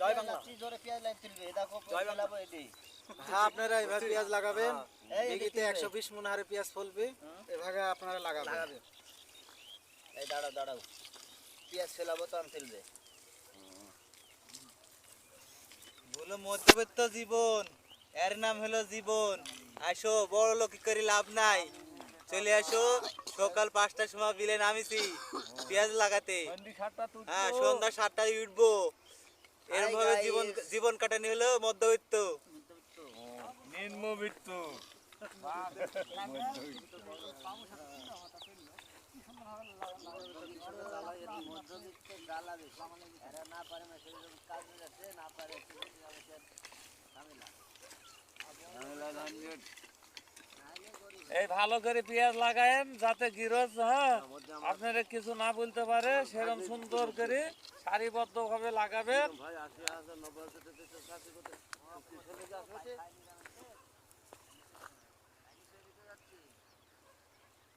জয় বাংলা। হ্যাঁ আপনারা এভাবে পেঁয়াজ লাগাবেন। এই একশো বিশ মন হারে পেঁয়াজ ফলবে। এভাবে আপনারা লাগাবেন। এই দাঁড়াও দাঁড়াও। পেঁয়াজ ফেলাবো তো আমি ফেলবে। বলো মধ্যবিত্ত জীবন। এর নাম হলো জীবন। আসো বড় লোক করে লাভ নাই। চলে আসো। সকাল পাঁচটার সময় বিলে নামিছি। পেঁয়াজ লাগাতে। হ্যাঁ সন্ধ্যা সাতটায় উঠবো। এরকম ভাবে জীবন জীবন কাটানি হলো মধ্যবিত্ত। এই ভালো করে পেঁয়াজ লাগায়েন, যাতে গিরজ হ্যাঁ। আপনারা কিছু না বলতে পারে সেরকম সুন্দর করে সারিবদ্ধ ভাবে লাগাবেন।